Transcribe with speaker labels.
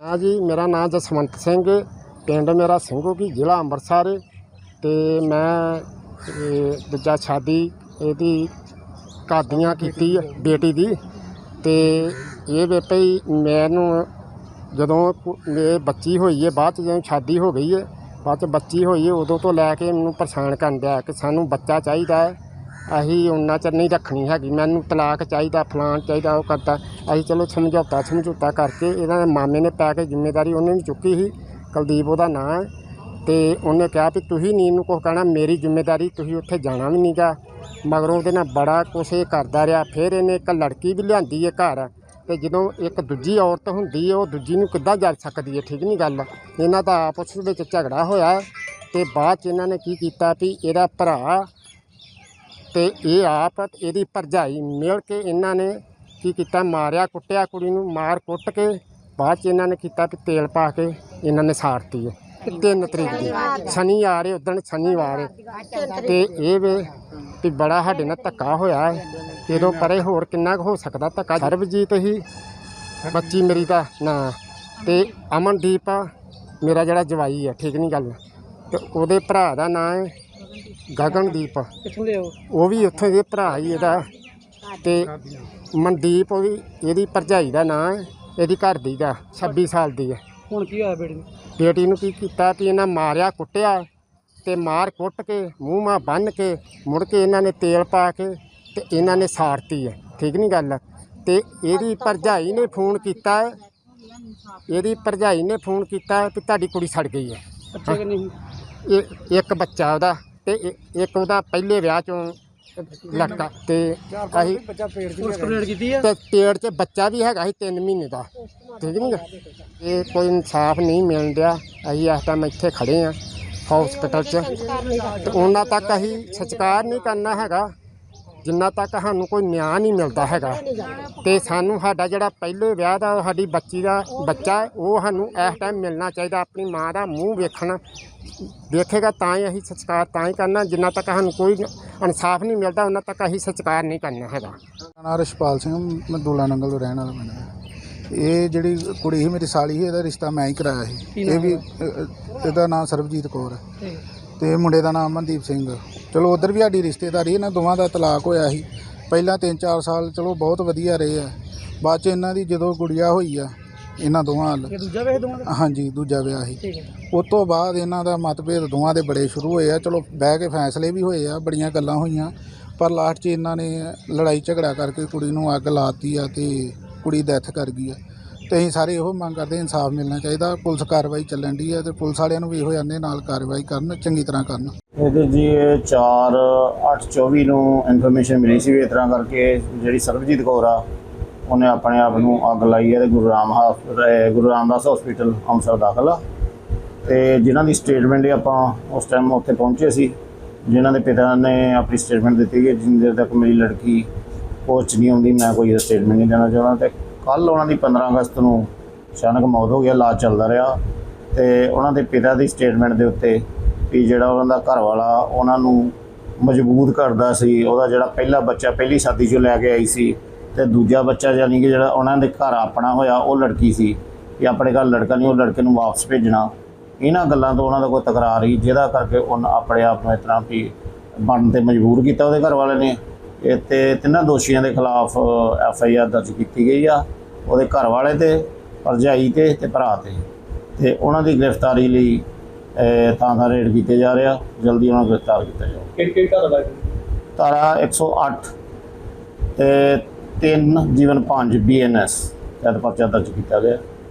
Speaker 1: ਹਾਂ ਜੀ, ਮੇਰਾ ਨਾਮ ਜਸਵੰਤ ਸਿੰਘ ਪਿੰਡ ਮੇਰਾ ਸਿੰਘੋ ਕੀ, ਜ਼ਿਲ੍ਹਾ ਅੰਮ੍ਰਿਤਸਰ ਤੇ ਮੈਂ, ਇਹ ਦੂਜਾ ਸ਼ਾਦੀ ਇਹਦੀ ਕਾਦੀਆਂ ਕੀਤੀ ਆ, ਬੇਟੀ ਦੀ। ਤੇ ਇਹ ਵੇ ਭਈ ਮੈਨੂੰ ਜਦੋਂ ਇਹ ਬੱਚੀ ਹੋਈ ਹੈ, ਬਾਅਦ ਚ ਜਦੋਂ ਸ਼ਾਦੀ ਹੋ ਗਈ ਹੈ, ਬਾਅਦ ਚ ਬੱਚੀ ਹੋਈ ਹੈ, ਉਦੋਂ ਤੋਂ ਲੈ ਕੇ ਮੈਨੂੰ ਪਰੇਸ਼ਾਨ ਕਰਨ ਦਿਆ ਕਿ ਸਾਨੂੰ ਬੱਚਾ ਚਾਹੀਦਾ ਹੈ। ਅਸੀਂ ਉਹਨਾਂ ਚਿਰ ਨਹੀਂ ਰੱਖਣੀ ਹੈਗੀ। ਮੈਨੂੰ ਤਲਾਕ ਚਾਹੀਦਾ, ਫਲਾਣ ਚਾਹੀਦਾ, ਉਹ ਕਰਦਾ। ਅਸੀਂ ਚਲੋ ਸਮਝੌਤਾ ਸਮਝੌਤਾ ਕਰਕੇ ਇਹਨਾਂ ਮਾਮੇ ਨੇ ਪੈ ਕੇ ਜ਼ਿੰਮੇਵਾਰੀ ਉਹਨੇ ਵੀ ਚੁੱਕੀ ਸੀ, ਕੁਲਦੀਪ ਉਹਦਾ ਨਾਂ ਹੈ। ਤੇ ਉਹਨੇ ਕਿਹਾ ਵੀ ਤੁਸੀਂ ਨਹੀਂ ਇਹਨੂੰ ਕੁਛ ਕਹਿਣਾ, ਮੇਰੀ ਜ਼ਿੰਮੇਵਾਰੀ ਤੁਸੀਂ ਉੱਥੇ ਜਾਣਾ ਵੀ ਨਹੀਂਗਾ ਮਗਰੋਂ ਉਹਦੇ ਨਾਲ ਬੜਾ ਕੁਛ ਇਹ ਕਰਦਾ ਰਿਹਾ। ਫਿਰ ਇਹਨੇ ਇੱਕ ਲੜਕੀ ਵੀ ਲਿਆਂਦੀ ਹੈ ਘਰ। ਤੇ ਜਦੋਂ ਇੱਕ ਦੂਜੀ ਔਰਤ ਹੁੰਦੀ ਹੈ, ਉਹ ਦੂਜੀ ਨੂੰ ਕਿੱਦਾਂ ਜਲ ਸਕਦੀ ਹੈ, ਠੀਕ ਨਹੀਂ ਗੱਲ। ਇਹਨਾਂ ਦਾ ਆਪਸ ਵਿੱਚ ਝਗੜਾ ਹੋਇਆ। ਤੇ ਬਾਅਦ ਚ ਇਹਨਾਂ ਨੇ ਕੀ ਕੀਤਾ ਵੀ ਇਹਦਾ ਭਰਾ ਤੇ ਇਹ ਆਪ ਇਹਦੀ ਭਰਜਾਈ ਮਿਲ ਕੇ ਇਹਨਾਂ ਨੇ ਕੀ ਕੀਤਾ? ਮਾਰਿਆ, ਕੁੱਟਿਆ, ਕੁੜੀ ਨੂੰ ਮਾਰ ਕੁੱਟ ਕੇ ਬਾਅਦ ਚ ਇਹਨਾਂ ਨੇ ਕੀਤਾ ਵੀ ਤੇਲ ਪਾ ਕੇ ਇਹਨਾਂ ਨੇ ਸਾੜਤੀ ਹੈ। ਤਿੰਨ ਤਰੀਕ ਦੀ ਸ਼ਨੀ ਆ ਰਹੇ ਉਦਣ ਸ਼ਨੀਵਾਰ ਹੈ। ਤੇ ਇਹ ਵੇ ਵੀ ਬੜਾ ਸਾਡੇ ਨਾਲ ਧੱਕਾ ਹੋਇਆ ਹੈ। ਇਹਦੋਂ ਪਰੇ ਹੋਰ ਕਿੰਨਾ ਕੁ ਹੋ ਸਕਦਾ ਧੱਕਾ? ਸਰਬਜੀਤ ਹੀ ਬੱਚੀ ਮੇਰੀ ਦਾ ਨਾਂ ਤੇ ਅਮਨਦੀਪ ਮੇਰਾ ਜਿਹੜਾ ਜਵਾਈ ਹੈ, ਠੀਕ ਨਹੀਂ ਗੱਲ। ਤੇ ਉਹਦੇ ਭਰਾ ਦਾ ਨਾਂ ਹੈ ਗਗਨਦੀਪ
Speaker 2: ਕਿੱਥੋਂ ਦੇ ਹੋ?
Speaker 1: ਉਹ ਵੀ ਉੱਥੇ ਦੇ ਭਰਾ ਹੀ ਇਹਦਾ। ਤੇ ਮਨਦੀਪ ਉਹ ਵੀ ਇਹਦੀ ਭਰਜਾਈ ਦਾ ਨਾਂ ਹੈ ਇਹਦੀ ਘਰ ਦੀ ਦਾ 26 ਸਾਲ ਦੀ ਹੈ।
Speaker 2: ਹੁਣ ਕੀ ਹੋਇਆ ਬੇੜੀ ਨੂੰ?
Speaker 1: ਬੇਟੀ ਨੂੰ ਕੀ ਕੀਤਾ ਵੀ ਇਹਨਾਂ ਮਾਰਿਆ ਕੁੱਟਿਆ ਤੇ ਮਾਰ ਕੁੱਟ ਕੇ ਮੂੰਹ ਮਾ ਬੰਨ ਕੇ ਮੁੜ ਕੇ ਇਹਨਾਂ ਨੇ ਤੇਲ ਪਾ ਕੇ ਤੇ ਇਹਨਾਂ ਨੇ ਸਾੜਤੀ ਹੈ। ਠੀਕ ਨਹੀਂ ਗੱਲ? ਤੇ ਇਹਦੀ ਭਰਜਾਈ ਨੇ ਫੋਨ ਕੀਤਾ। ਇਹਦੀ ਭਰਜਾਈ ਨੇ ਫੋਨ ਕੀਤਾ ਵੀ ਤੁਹਾਡੀ ਕੁੜੀ ਸੜ ਗਈ ਹੈ।
Speaker 2: ਬੱਚੇ ਕਿ ਨਹੀਂ?
Speaker 1: ਇਹ ਇੱਕ ਬੱਚਾ ਉਹਦਾ। ਤੇ ਇ- ਇੱਕ ਉਹਦਾ ਪਹਿਲੇ ਵਿਆਹ ਚੋਂ ਲੜਕਾ ਤੇ ਅਸੀਂ
Speaker 2: ਬੱਚਾ ਪੇੜ ਦੀ ਪੁਲਿਸ ਕੰਪਲੇਂਟ ਕੀਤੀ ਹੈ
Speaker 1: ਤੇ ਪੇਟ 'ਚ ਬੱਚਾ ਵੀ ਹੈਗਾ ਸੀ 3 ਮਹੀਨੇ ਦਾ। ਠੀਕ ਨਹੀਂ ਗਾ? ਇਹ ਕੋਈ ਇਨਸਾਫ ਨਹੀਂ ਮਿਲਣ ਡਿਆ। ਅਸੀਂ ਇਸ ਟਾਈਮ ਇੱਥੇ ਖੜੇ ਆ ਹਸਪੀਟਲ 'ਚ। ਤੇ ਉਹਨਾਂ ਤੱਕ ਅਸੀਂ ਸਤਿਕਾਰ ਨਹੀਂ ਕਰਨਾ ਹੈਗਾ। ਜਿੰਨਾ ਤੱਕ ਸਾਨੂੰ ਕੋਈ ਨਿਆਂ ਨਹੀਂ ਮਿਲਦਾ ਹੈਗਾ ਤੇ ਸਾਨੂੰ ਸਾਡਾ ਜਿਹੜਾ ਪਹਿਲੇ ਵਿਆਹ ਦਾ ਉਹ ਸਾਡੀ ਬੱਚੀ ਦਾ ਬੱਚਾ ਉਹ ਸਾਨੂੰ ਇਸ ਟਾਈਮ ਮਿਲਣਾ ਚਾਹੀਦਾ ਆਪਣੀ ਮਾਂ ਦਾ ਮੂੰਹ ਵੇਖਣਾ। ਵੇਖੇਗਾ ਤਾਂ ਹੀ ਅਸੀਂ ਸਤਿਕਾਰ ਤਾਂ ਹੀ ਕਰਨਾ ਜਿੰਨਾ ਤੱਕ ਸਾਨੂੰ ਕੋਈ ਇਨਸਾਫ ਨਹੀਂ ਮਿਲਦਾ ਉਹਨਾਂ ਤੱਕ ਅਸੀਂ ਸਤਿਕਾਰ ਨਹੀਂ ਕਰਨਾ ਹੈਗਾ।
Speaker 3: ਮੇਰਾ ਨਾਂ ਰਛਪਾਲ ਸਿੰਘ ਮੈਂ ਦੂਲਾ ਨੰਗਲ ਤੋਂ ਰਹਿਣ ਵਾਲਾ ਬੰਦਾ ਇਹ ਜਿਹੜੀ ਕੁੜੀ ਸੀ ਮੇਰੀ ਸਾਲੀ ਸੀ ਇਹਦਾ ਰਿਸ਼ਤਾ ਮੈਂ ਹੀ ਕਰਾਇਆ ਸੀ। ਇਹ ਵੀ ਇਹਦਾ ਨਾਮ ਸਰਬਜੀਤ ਕੌਰ ਹੈ। ਤੇ ਮੁੰਡੇ ਦਾ ਨਾਮ ਮਨਦੀਪ ਸਿੰਘ। ਚਲੋ ਉਧਰ ਵੀ ਸਾਡੀ ਰਿਸ਼ਤੇਦਾਰੀ ਇਹਨਾਂ ਦੋਵਾਂ ਦਾ ਤਲਾਕ ਹੋਇਆ ਸੀ। ਪਹਿਲਾਂ 3-4 ਸਾਲ ਚਲੋ ਬਹੁਤ ਵਧੀਆ ਰਹੇ ਆ। ਬਾਅਦ ਚ ਇਹਨਾਂ ਦੀ ਜਦੋਂ ਗੁੜੀਆ ਹੋਈ ਆ ਇਹਨਾਂ ਦੋਵਾਂ
Speaker 2: ਇਹ ਦੂਜਾ ਵੇਖ ਦੋਵਾਂ ਦਾ?
Speaker 3: ਹਾਂਜੀ ਦੂਜਾ ਵਿਆਹ ਸੀ। ਉਸ ਤੋਂ ਬਾਅਦ ਇਹਨਾਂ ਦਾ ਮਤਭੇਦ ਦੋਵਾਂ ਦੇ ਬੜੇ ਸ਼ੁਰੂ ਹੋਏ ਆ। ਚਲੋ ਬਹਿ ਕੇ ਫੈਸਲੇ ਵੀ ਹੋਏ ਆ ਬੜੀਆਂ ਗੱਲਾਂ ਹੋਈਆਂ। ਪਰ ਲਾਸਟ 'ਚ ਇਹਨਾਂ ਨੇ ਲੜਾਈ ਝਗੜਾ ਕਰਕੇ ਕੁੜੀ ਨੂੰ ਅੱਗ ਲਾਤੀ ਆ ਤੇ ਕੁੜੀ ਡੈਥ ਕਰ ਗਈ ਆ। ਤੇ ਅਸੀਂ ਸਾਰੇ ਇਹੋ ਮੰਗ ਕਰਦੇ ਇਨਸਾਫ ਮਿਲਣਾ ਚਾਹੀਦਾ, ਪੁਲਿਸ ਕਾਰਵਾਈ ਚੱਲਣ ਦੀ ਆ ਤੇ ਪੁਲਿਸ ਵਾਲਿਆਂ ਨੂੰ ਵੀ ਇਹੋ ਜਾਂਦੇ ਨਾਲ ਕਾਰਵਾਈ ਕਰਨ, ਚੰਗੀ ਤਰ੍ਹਾਂ ਕਰਨ।
Speaker 4: ਇਹਦੇ ਜੀ 4 8 24 ਨੂੰ ਇਨਫੋਰਮੇਸ਼ਨ ਮਿਲੀ ਸੀ ਵੀ ਇਸ ਤਰ੍ਹਾਂ ਕਰਕੇ ਜਿਹੜੀ ਸਰਬਜੀਤ ਕੌਰ ਆ, ਉਹਨੇ ਆਪਣੇ ਆਪ ਨੂੰ ਅੱਗ ਲਾਈ ਹੈ ਤੇ ਗੁਰੂ ਰਾਮ ਹਸਪ- ਗੁਰੂ ਰਾਮਦਾਸ ਹਸਪੀਟਲ ਅੰਮ੍ਰਿਤਸਰ ਦਾਖਲ ਆ। ਤੇ ਜਿਨ੍ਹਾਂ ਦੀ ਸਟੇਟਮੈਂਟ ਆਪਾਂ ਉਸ ਟਾਈਮ ਉੱਥੇ ਪਹੁੰਚੇ ਸੀ, ਜਿਨ੍ਹਾਂ ਦੇ ਪਿਤਾ ਨੇ ਆਪਣੀ ਸਟੇਟਮੈਂਟ ਦਿੱਤੀ ਕਿ ਜਿੰਨੀ ਦੇਰ ਤੱਕ ਮੇਰੀ ਲੜਕੀ ਪਹੁੰਚ ਨਹੀਂ ਆਉਂਦੀ ਮੈਂ ਕੋਈ ਸਟੇਟਮੈਂਟ ਨਹੀਂ ਦੇਣਾ ਚਾਹੁੰਦਾ ਤੇ ਕੱਲ ਉਹਨਾਂ ਦੀ 15 ਅਗਸਤ ਨੂੰ ਅਚਾਨਕ ਮੌਤ ਹੋ ਗਈ, ਇਲਾਜ ਚੱਲਦਾ ਰਿਹਾ ਤੇ ਉਹਨਾਂ ਦੇ ਪਿਤਾ ਦੀ ਸਟੇਟਮੈਂਟ ਦੇ ਉੱਤੇ ਵੀ ਜਿਹੜਾ ਉਹਨਾਂ ਦਾ ਘਰ ਵਾਲਾ ਉਹਨਾਂ ਨੂੰ ਮਜਬੂਰ ਕਰਦਾ ਸੀ, ਉਹਦਾ ਜਿਹੜਾ ਪਹਿਲਾ ਬੱਚਾ, ਪਹਿਲੀ ਸ਼ਾਦੀ 'ਚੋਂ ਲੈ ਕੇ ਆਈ ਸੀ ਤੇ ਦੂਜਾ ਬੱਚਾ ਯਾਨੀ ਕਿ ਜਿਹੜਾ ਉਹਨਾਂ ਦੇ ਘਰ ਆਪਣਾ ਹੋਇਆ, ਉਹ ਲੜਕੀ ਸੀ ਕਿ ਆਪਣੇ ਘਰ ਲੜਕਾ ਨਹੀਂ, ਉਹ ਲੜਕੇ ਨੂੰ ਵਾਪਸ ਭੇਜਣਾ। ਇਹਨਾਂ ਗੱਲਾਂ ਤੋਂ ਉਹਨਾਂ ਦਾ ਕੋਈ ਤਕਰਾਰ ਹੀ ਜਿਹਦਾ ਕਰਕੇ ਉਹਨਾਂ ਆਪਣੇ ਆਪ ਨੂੰ ਇਸ ਤਰ੍ਹਾਂ ਵੀ ਬਣਨ ਤੇ ਮਜਬੂਰ ਕੀਤਾ ਉਹਦੇ ਘਰ ਵਾਲੇ ਨੇ। ਤੇ ਤਿੰਨਾਂ ਦੋਸ਼ੀਆਂ ਦੇ ਖਿਲਾਫ ਐਫ ਆਈ ਆਰ ਦਰਜ ਕੀਤੀ ਗਈ ਆ। ਉਹਦੇ ਘਰ ਵਾਲੇ ਤੇ ਭਰਜਾਈ ਤੇ ਤੇ ਭਰਾ ਤੇ। ਤੇ ਉਹਨਾਂ ਦੀ ਗ੍ਰਿਫਤਾਰੀ ਲਈ ਥਾਂ ਥਾਂ ਰੇਡ ਕੀਤੇ ਜਾ ਰਿਹਾ ਜਲਦੀ ਉਹਨਾਂ ਨੂੰ ਗ੍ਰਿਫਤਾਰ ਕੀਤਾ ਜਾਊ।
Speaker 2: ਕਿਹੜੀ ਕਿਹੜੀ ਘਰ ਦਾ
Speaker 4: ਧਾਰਾ 108 ਤੇ 3 ਜੀਵਨ 5 ਬੀਐਨਐਸ ਤਹਿਤ ਪਰਚਾ ਦਰਜ ਕੀਤਾ ਗਿਆ।